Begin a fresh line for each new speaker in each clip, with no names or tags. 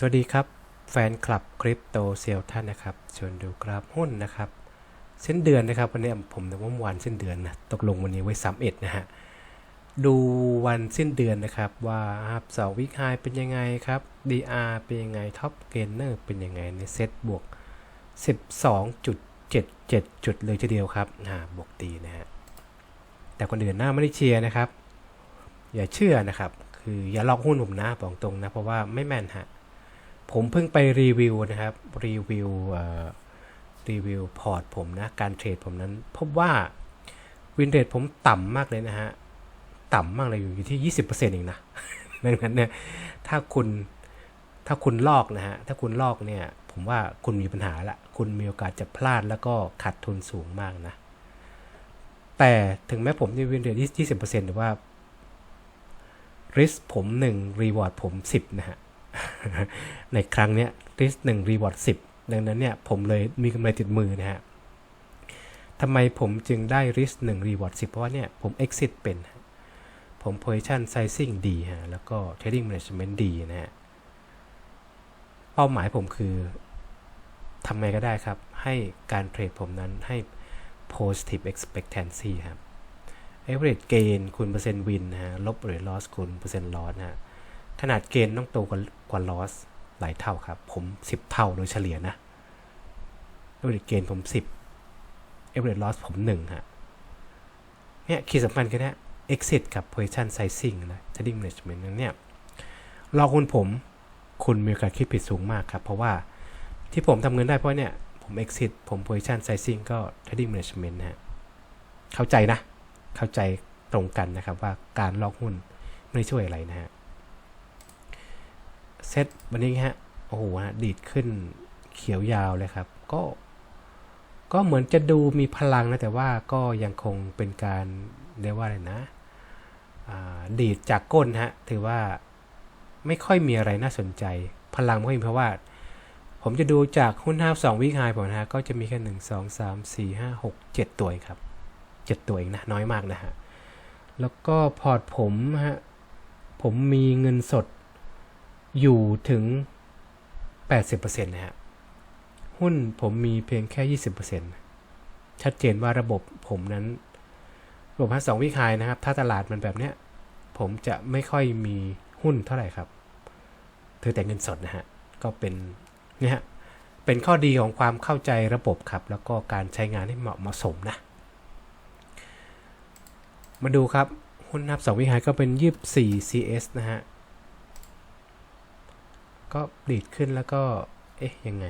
สวัสดีครับ แฟนคลับคริปโตเซลท่านนะครับชวนดูกราฟหุ้นนะครับเส้นเดือนนะครับวันนี้ผมนึกว่าวันเส้นเดือนนะตกลงวันนี้ไว้3 1นะฮะดูวันสิ้นเดือนนะครับว่าครับเสาวิกไฮเป็นยังไงครับ DR เป็นยังไงท็อปเกนเนอร์เป็นยังไงในเซตบวก 12.77 จุดเลยทีเดียวครับอ่าบวกดีนะฮะแต่คนอื่นหน้าไม่ได้เชียร์นะครับ อย่าเชื่อนะครับ คืออย่าลอกหุ้นผมนะบอกตรงนะ เพราะว่าไม่แม่นฮะ ผมเพิ่งไปรีวิวนะครับ รีวิวรีวิวพอร์ตผมนะ การเทรดผมนั้น พบว่าวินเทจผมต่ำมากเลยนะฮะ ต่ำมากเลยอยู่ที่ 20%เองนะ ดังนั้นเนี่ยถ้าคุณถ้าคุณลอกนะฮะ ถ้าคุณลอกเนี่ย ผมว่าคุณมีปัญหาละ คุณมีโอกาสจะพลาดแล้วก็ขาดทุนสูงมากนะ แต่ถึงแม้ผมจะวินเทจ20%หรือว่า risk ผม 1 reward ผม 10 นะฮะ ในครั้งเนี้ย risk 1 reward 10ดังนั้นเนี่ยผมเลยมีกำไรติดมือนะฮะทำไมผมจึงได้ risk 1 reward 10เพราะว่าเนี่ยผม exit เป็น ผม position sizing ดีฮะแล้วก็ trading management ดีนะฮะเป้าหมายผมคือทำไงก็ได้ครับ ให้การเทรดผมนั้นให้ positive expectancy ครับ average gain คูณเปอร์เซ็นต์ win นะฮะ ลบ average loss คูณเปอร์เซ็นต์ loss นะฮะ ขนาดเกณฑ์ต้องโตกว่ากว่า loss หลายเท่าครับ ผม 10 เท่าโดยเฉลี่ยนะ average gain ผม 10 average loss ผม1ฮะเนี่ยขีดสำคัญคือเนี่ย exit กับ position sizing นะ trading management นั้นเนี่ยรอคุณผมคุณมีโอกาสคิดผิดสูงมากครับ เพราะว่าที่ผมทำเงินได้เพราะเนี่ย ผม exit ผม position sizing ก็ trading management นะฮะเข้าใจนะ เข้าใจตรงกันนะครับว่าการลอกหุ้นไม่ช่วยอะไรนะฮะ เซตวันนี้ฮะ โอ้โหฮะดีดขึ้นเขียวยาวเลยครับ ก็ ก็เหมือนจะดูมีพลังนะ แต่ว่าก็ยังคงเป็นการเรียกว่าอะไรนะ ดีดจากก้นฮะ ถือว่าไม่ค่อยมีอะไรน่าสนใจ พลังไม่มีเพราะว่า ผมจะดูจากหุ้นห้าสองวิกไฮผมนะฮะ ก็จะมีแค่หนึ่งสองสามสี่ห้าหกเจ็ดตัวเองครับเจ็ดตัวเองนะ น้อยมากนะฮะ แล้วก็พอร์ตผมฮะ ผมมีเงินสด อยู่ถึง 80%นะฮะ หุ้นผมมีเพียงแค่ 20%ชัดเจนว่าระบบผมนั้น ระบบพันสองวิคายนะครับ ถ้าตลาดมันแบบเนี้ย ผมจะไม่ค่อยมีหุ้นเท่าไหร่ครับ ถือแต่เงินสดนะฮะ ก็เป็นเนี่ยฮะ เป็นข้อดีของความเข้าใจระบบครับ แล้วก็การใช้งานให้เหมาะเหมาะสมนะ มาดูครับ หุ้นนับสองวิหายก็เป็น 24 CS นะฮะ ก็ดีดขึ้นแล้วก็ เอ๊ะ ยังไง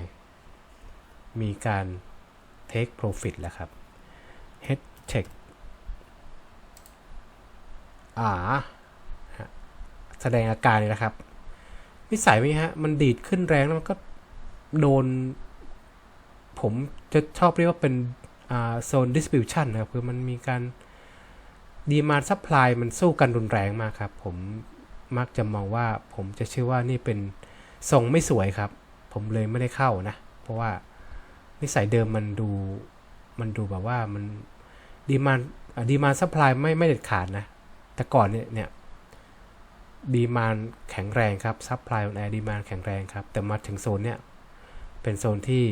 มีการ take profit แล้วครับ head check อ่าแสดงอาการเลยนะครับ นิสัยไหมฮะ มันดีดขึ้นแรงแล้วมันก็โดน ผมจะชอบเรียกว่าเป็นอ่าโซน distribution นะครับ คือมันมีการดีมาซัพพลายมันสู้กันรุนแรงมากครับ ผมมักจะมองว่าผมจะเชื่อว่านี่เป็น ทรงไม่สวยครับ ผมเลยไม่ได้เข้านะ เพราะว่านิสัยเดิมมันดูมันดูแบบว่ามันดีมานดีมานซัพพลายไม่ไม่เด็ดขาดนะ แต่ก่อนเนี่ยเนี่ยดีมานแข็งแรงครับซัพพลายออนแอร์ดีมานแข็งแรงครับ แต่มาถึงโซนเนี่ยเป็นโซนที่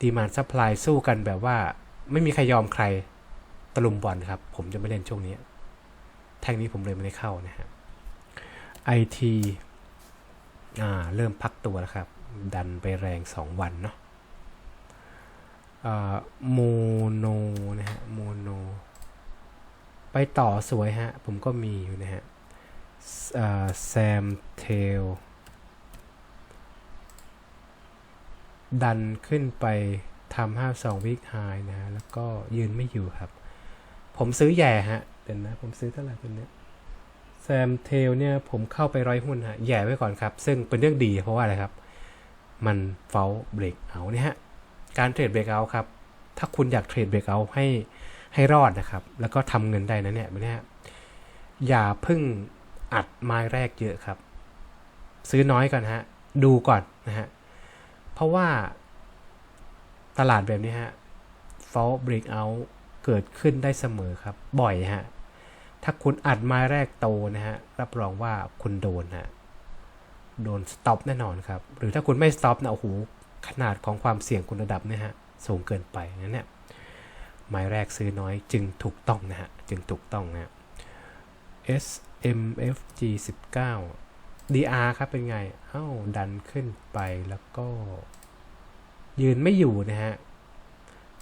ดีมานซัพพลายสู้กันแบบว่า ไม่มีใครยอมใครตะลุมบอลครับ ผมจะไม่เล่นช่วงนี้ แท่งนี้ผมเลยไม่ได้เข้านะฮะไอที อ่าเริ่มพักตัวแล้วครับ ดันไปแรง 2 วันเนาะโมโนนะฮะโมโน ไปต่อสวยฮะ ผมก็มีอยู่นะฮะแซมเทลดันขึ้นไปทำห้าสองวิกไฮนะ แล้วก็ยืนไม่อยู่ครับ ผมซื้อแย่ฮะเดี๋ยวนะ ผมซื้อเท่าไหร่ตัวเนี้ย แซมเทลเนี่ยผมเข้าไปร้อยหุ้นฮะแย่ไว้ก่อนครับ ซึ่งเป็นเรื่องดีเพราะว่าอะไรครับ มันเฟลเบรกเอาเนี่ยฮะ การเทรดเบรกเอาครับ ถ้าคุณอยากเทรดเบรกเอาให้ให้รอดนะครับ แล้วก็ทำเงินได้นะเนี่ยเนี่ยอย่าพึ่งอัดไม้แรกเยอะครับ ซื้อน้อยก่อนฮะ ดูก่อนนะฮะ เพราะว่าตลาดแบบนี้ฮะ fall breakout เกิดขึ้นได้เสมอครับ บ่อยฮะ ถ้าคุณอัดไม้แรกโตนะฮะ รับรองว่าคุณโดนฮะ โดนสต็อปแน่นอนครับ หรือถ้าคุณไม่สต็อปนะโอ้โห ขนาดของความเสี่ยงคุณระดับเนี่ยฮะ สูงเกินไปงั้นเนี่ยไม้แรกซื้อน้อยจึงถูกต้องนะฮะ จึงถูกต้องนะฮะ SMFG 19 DR ครับเป็นไง เอ้า ดันขึ้นไปแล้วก็ ยืนไม่อยู่นะฮะ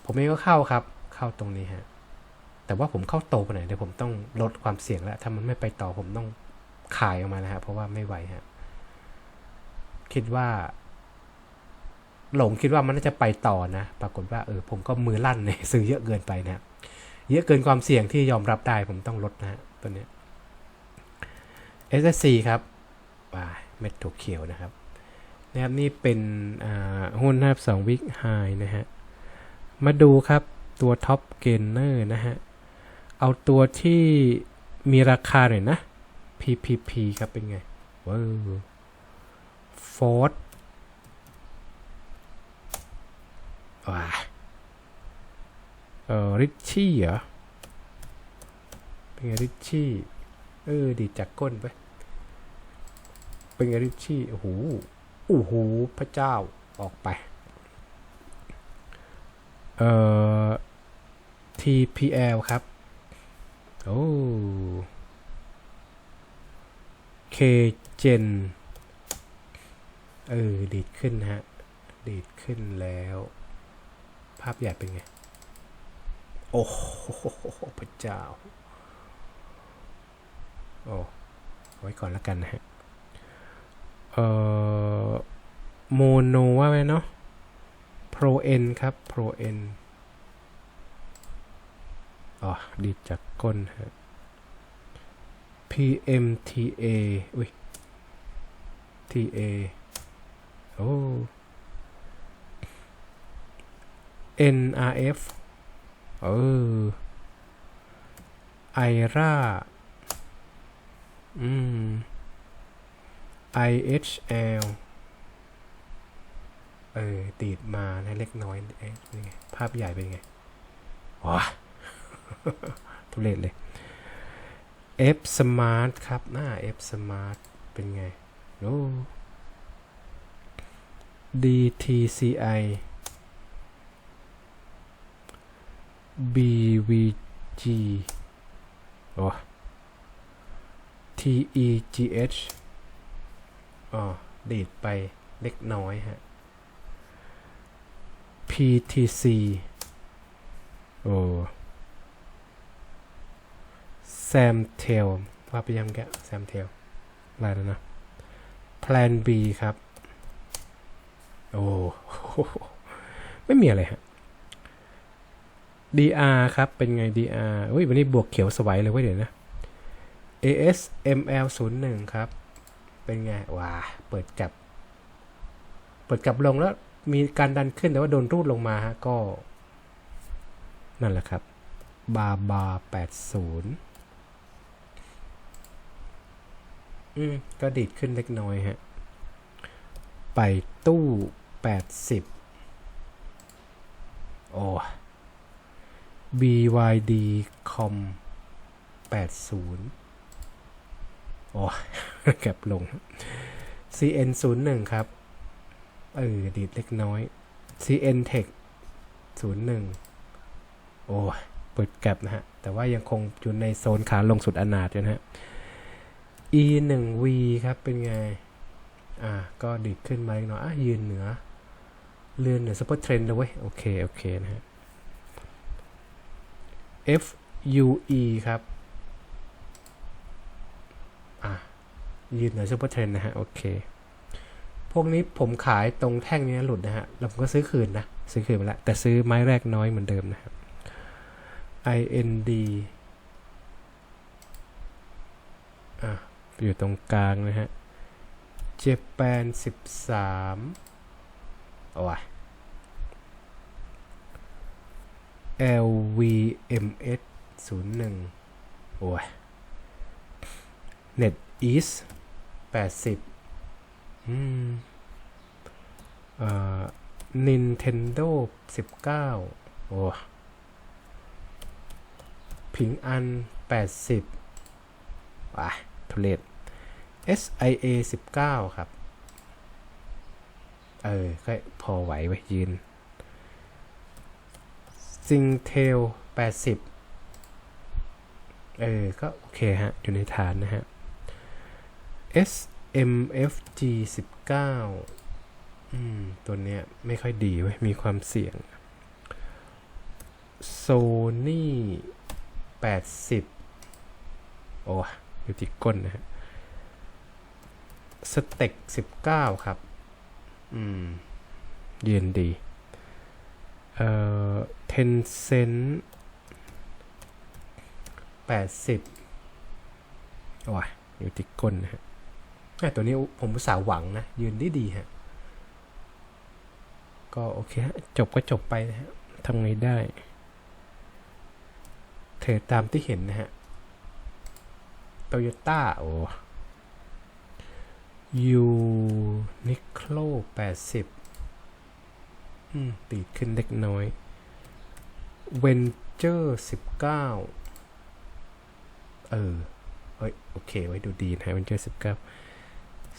ผมเองก็เข้าครับ เข้าตรงนี้ฮะ แต่ว่าผมเข้าโตไปไหนอยเดี๋ยวผมต้องลดความเสี่ยงแล้ว ถ้ามันไม่ไปต่อผมต้องขายออกมานะฮะ เพราะว่าไม่ไหวฮะ คิดว่า หลงคิดว่ามันน่าจะไปต่อนะ ปรากฏว่าเออ ผมก็มือลั่นเนี่ยซื้อเยอะเกินไปนะ เยอะเกินความเสี่ยงที่ยอมรับได้ ผมต้องลดนะฮะตัวเนี้ย SSC ครับว่าเม็ดถั่วเขียวนะครับนะครับนี่เป็นหุ้นนะครับสองวิกไฮนะฮะ มาดูครับตัวท็อปเกนเนอร์นะฮะ เอาตัวที่มีราคาหน่อยนะ PPP ครับเป็นไงว้าวฟอร์ดว้าเออริชชี่เหรอ เป็นไงริชชี่ เออ ดีจากก้นไป เป็นไงริชชี่ โอ้โห โอ้โห พระเจ้า ออกไป เอ่อ TPL ครับ โอ้ KGen เออ ดีดขึ้นฮะ ดีดขึ้นแล้ว ภาพใหญ่เป็นไง โอ้โหพระเจ้า โอ้ไว้ก่อนแล้วกันนะฮะ เอ่อ โมโนว่าไหมเนาะ Pro N ครับ Pro N อ๋อดีดจากก้นฮะ PMTA อุ้ย TA โอ้ NRF เออ IRA อืม IHL เออตีดมานะเล็กน้อยเอ๊ะนี่ไงภาพใหญ่เป็นไงว้า ทุเรศเลย F Smart ครับหน้า F Smart เป็นไงโอ้ DTCI BVG โอ้ TEGH อ๋อดีดไปเล็กน้อยฮะ PTC โอ้ Sam Tail ว่าไปยังแก Sam Tail อะไรแล้วนะ Plan B ครับ โอ้ไม่มีอะไรฮะ DR ครับ เป็นไง DR อุ้ย วันนี้บวกเขียวสวยเลยเว้ยเดี๋ยวนะ ASML 0 1ครับ เป็นไง ว้า เปิดกลับ เปิดกลับลงแล้ว มีการดันขึ้นแต่ว่าโดนรูดลงมาฮะ ก็ นั่นแหละครับ บาบา80 อืมก็ดีดขึ้นเล็กน้อยฮะ ไปตู้80โอ้ BYD com 80 โอ้แก็บลง CN 0 1ครับ เออ ดีดเล็กน้อย CN Tech 01 โอ้ เปิดแก็บนะฮะ แต่ว่ายังคงอยู่ในโซนขาลงสุดอนาถอยู่นะฮะ E 1 V ครับ เป็นไง อ่า ก็ดีดขึ้นมาเล็กน้อยอะยืนเหนือ เรือนเหนือซุปเปอร์เทรนด์เลยเว้ย โอเค โอเค นะฮะ FUE ครับ อะ ยืนเหนือซุปเปอร์เทรนด์นะฮะ โอเค พวกนี้ผมขายตรงแท่งนี้หลุดนะฮะ แล้วผมก็ซื้อคืนนะ ซื้อคืนไปแล้ว แต่ซื้อไม้แรกน้อยเหมือนเดิมนะครับ IND ะ อยู่ตรงกลางนะฮะเจแปนสิบสามโอ้ย LVMS ศูนย์หนึ่งโอ้ย Net East แปดสิบอืมเอ่อ Nintendo สิบเก้าโอ้ยผิงอันแปดสิบว้าทุเรศ SIA 19 ครับ เออ ก็พอไหวไว้ยืนซิงเทลแปดสิบเออ ก็โอเคฮะ อยู่ในฐานนะฮะ SMFG 19 อืม ตัวเนี้ยไม่ค่อยดีเว้ย มีความเสี่ยง Sony 80 โอ้อยู่ที่ก้นนะฮะ สเต็ก19ครับ อืมยืนดี เอ่อ Tencent 80โอ้ยอยู่ที่ก้นนะฮะแม่ตัวนี้ผมอุตส่าห์หวังนะ ยืนได้ดีฮะ ก็โอเคฮะ จบก็จบไปนะฮะทำไงได้ เทรดตามที่เห็นนะฮะโตโยต้าโอ้ ยูนิโคลแปดสิบอืมตีดขึ้นเล็กน้อยเวนเจอร์สิบเก้าเออเฮ้ยโอเค ไว้ดูดีนะเวนเจอร์สิบเก้า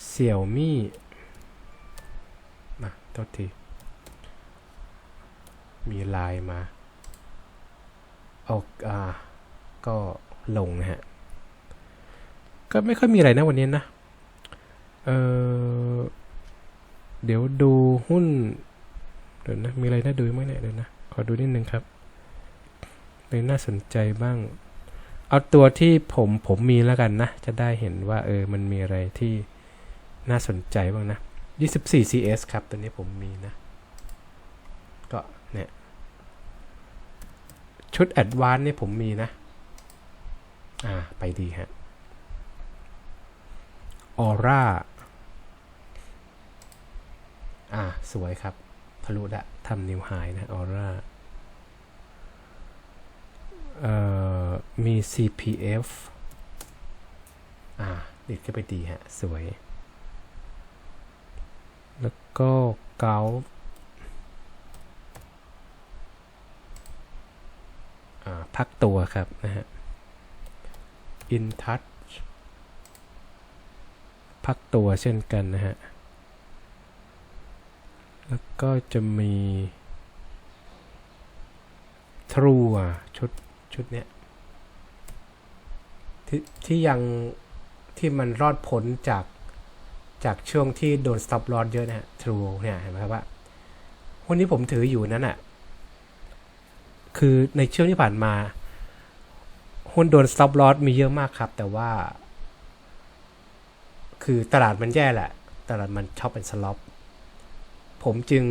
เสี่ยวมี่มาโทษที มีไลน์มาออกอ่า ก็ลงนะฮะ ก็ไม่ค่อยมีอะไรนะวันนี้นะ เออเดี๋ยวดูหุ้น เดี๋ยวนะ มีอะไรน่าดูไหมเนี่ยเดี๋ยวนะ ขอดูนิดนึงครับเลยน่าสนใจบ้าง เอาตัวที่ผมผมมีแล้วกันนะ จะได้เห็นว่า เออ มันมีอะไรที่น่าสนใจบ้างนะ 24 CS ครับ ตัวนี้ผมมีนะ ก็เนี่ย ชุดแอดวานนี่ผมมีนะ อ่า ไปดีฮะออร่า อ่า สวยครับ ทะลุละทำนิวไฮนะออร่าเอ่อ มี CPF อ่าดิดก็ไปดีฮะ สวย แล้วก็เกาพักตัวครับนะฮะ In Touch พักตัวเช่นกันนะฮะ ก็จะมี True อะ ชุด ชุดเนี้ยที่ที่ยังที่มันรอดพ้นจากจากช่วงที่โดน stop loss เยอะนะฮะ True เนี่ยเห็นไหมครับว่าหุ้นที่ผมถืออยู่นั้นอะ คือในช่วงที่ผ่านมา หุ้นโดน stop loss มีเยอะมากครับ แต่ว่า คือตลาดมันแย่แหละ ตลาดมันชอบเป็นสล็อป ผมจึง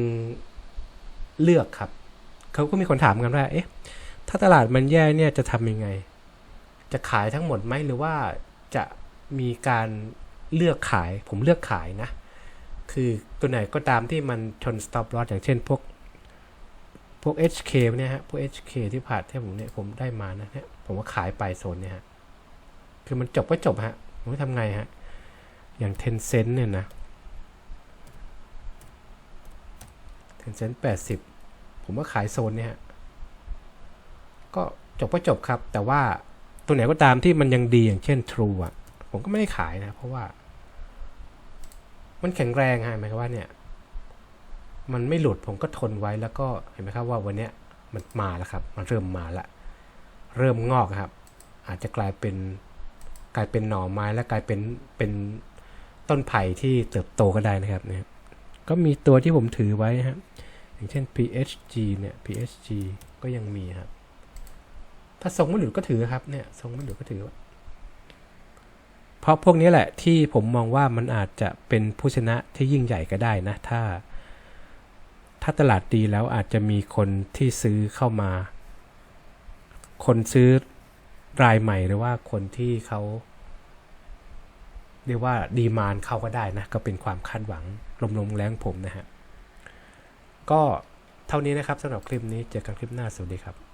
เลือกครับ เขาก็มีคนถามกันว่า เอ๊ะ ถ้าตลาดมันแย่เนี่ยจะทำยังไง จะขายทั้งหมดไหมหรือว่าจะมีการเลือกขาย ผมเลือกขายนะ คือตัวไหนก็ตามที่มันชน stop loss อย่างเช่นพวกพวก HK เนี่ยฮะ พวก HK ที่ผ่านที่ผมเนี่ยผมได้มานะเนี่ยผมก็ขายไปโซนเนี่ยฮะ คือมันจบก็จบฮะผมจะทำไงฮะ อย่าง Tencent เนี่ยนะ Tencent 80ผมก็ขายโซนเนี่ยก็จบก็จบครับ แต่ว่าตัวไหนก็ตามที่มันยังดีอย่างเช่น True อะ ผมก็ไม่ได้ขายนะ เพราะว่า มันแข็งแรงฮะหมายความว่าเนี่ย มันไม่หลุดผมก็ทนไว้แล้วก็เห็นไหมครับว่าวันเนี้ยมันมาแล้วครับ มันเริ่มมาละ เริ่มงอกครับ อาจจะกลายเป็นกลายเป็นหน่อไม้และกลายเป็นเป็นต้นไผ่ที่เติบโตก็ได้นะครับเนี่ย ก็มีตัวที่ผมถือไว้ครับอย่างเช่น PHG เนี่ย PHG ก็ยังมีครับ ถ้าทรงไม่หลุดก็ถือครับเนี่ยทรงไม่หลุดก็ถือ เพราะพวกนี้แหละที่ผมมองว่ามันอาจจะเป็นผู้ชนะที่ยิ่งใหญ่ก็ได้นะ ถ้า ถ้าตลาดดีแล้วอาจจะมีคนที่ซื้อเข้ามา คนซื้อรายใหม่หรือว่าคนที่เขาเรียกว่าดีมานเข้าก็ได้นะ ก็เป็นความคาดหวัง ลมๆแรงผมนะฮะก็เท่านี้นะครับสำหรับคลิปนี้เจอกันคลิปหน้าสวัสดีครับ